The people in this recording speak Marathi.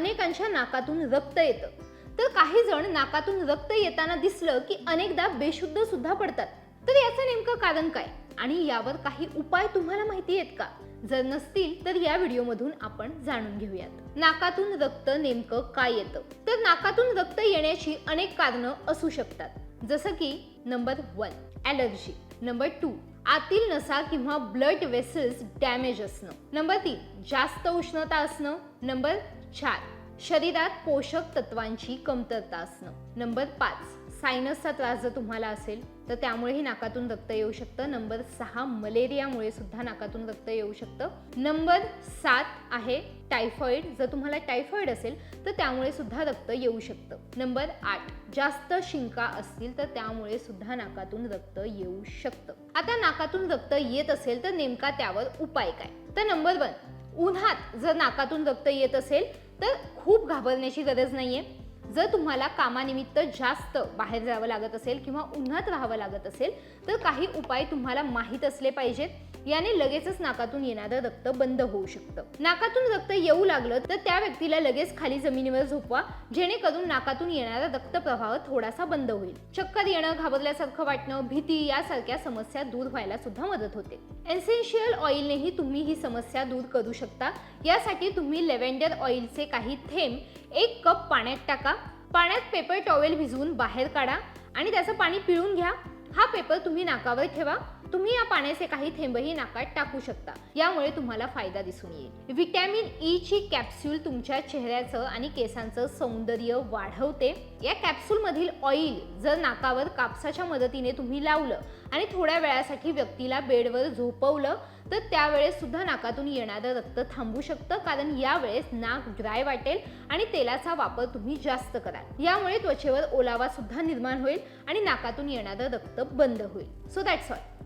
अनेकांच्या नाकातून रक्त येतं. तर काही जण नाकातून रक्त येताना दिसलं की अनेकदा बेशुद्ध सुद्धा पडतात. तर याचं नेमकं कारण काय? आणि यावर काही उपाय तुम्हाला माहिती आहेत का? जर नसतील तर या व्हिडिओमधून आपण जाणून घेऊयात. नाकातून रक्त नेमकं काय येतं? तर नाकातून रक्त येण्याची अनेक कारणं असू शकतात. जसं की number one allergy. Number two आतील नसा किंवा ब्लड वेसल्स डॅमेज असणं. नंबर तीन जास्त उष्णता असणं. नंबर चार शरीरात पोषक तत्वांची कमतरता असणं. नंबर पाच सायनसचा त्रास जर तुम्हाला असेल तर त्यामुळेही नाकातून रक्त येऊ शकतं. नंबर सहा मलेरियामुळे सुद्धा नाकातून रक्त येऊ शकतं. नंबर सात आहे टायफॉइड जर तुम्हाला टायफॉइड असेल तर त्यामुळे सुद्धा रक्त येऊ शकतं. नंबर आठ जास्त शिंका असतील तर त्यामुळे सुद्धा नाकातून रक्त येऊ शकतं. आता नाकातून रक्त येत असेल तर नेमका त्यावर उपाय काय? तर नंबर वन उन्हात जर नाकातून रक्त येत असेल तर खूप घाबरण्याची गरज नाही आहे जर तुम्हाला कामानिमित्त जास्त बाहेर जावं लागत असेल किंवा उन्हात राहावं लागत असेल तर काही उपाय तुम्हाला माहीत असले पाहिजेत. याने लगेचच नाकातून येणारं रक्त बंद होऊ शकतं. नाकातून रक्त येऊ लागलं तर त्या व्यक्तीला लगेच खाली जमिनीवर झोपवा जेणेकरून नाकातून येणारा रक्तप्रवाह थोडासा बंद होईल. चक्कर येणं घाबरल्यासारखं वाटणं भीती यासारख्या समस्या दूर व्हायला सुद्धा मदत होते. एन्सेन्शियल ऑइलनेही तुम्ही ही समस्या दूर करू शकता. यासाठी तुम्ही लेव्हेंडर ऑइलचे काही थेंब एक कप पाण्यात टाका. पाण्यात पेपर टॉवेल भिजवून बाहेर काढा आणि त्याचं पाणी पिळून घ्या. हा पेपर तुम्ही नाकावर ठेवा. तुम्ही या पाण्याचे काही थेंबही नाकात टाकू शकता. यामुळे तुम्हाला फायदा दिसून येईल. व्हिटॅमिन ई ची कॅप्सूल तुमच्या चेहऱ्याचं आणि केसांचं सौंदर्य वाढवते. या कॅप्सूल मधील ऑइल जर नाकावर कापसाच्या मदतीने तुम्ही लावलं आणि थोड्या वेळासाठी व्यक्तीला बेडवर झोपवलं तर त्यावेळेस सुद्धा नाकातून येणारं रक्त थांबू शकतं कारण यावेळेस नाक ड्राय वाटेल आणि तेलाचा वापर तुम्ही जास्त कराल. यामुळे त्वचेवर ओलावा सुद्धा निर्माण होईल आणि नाकातून येणारं रक्त बंद होईल. So that's all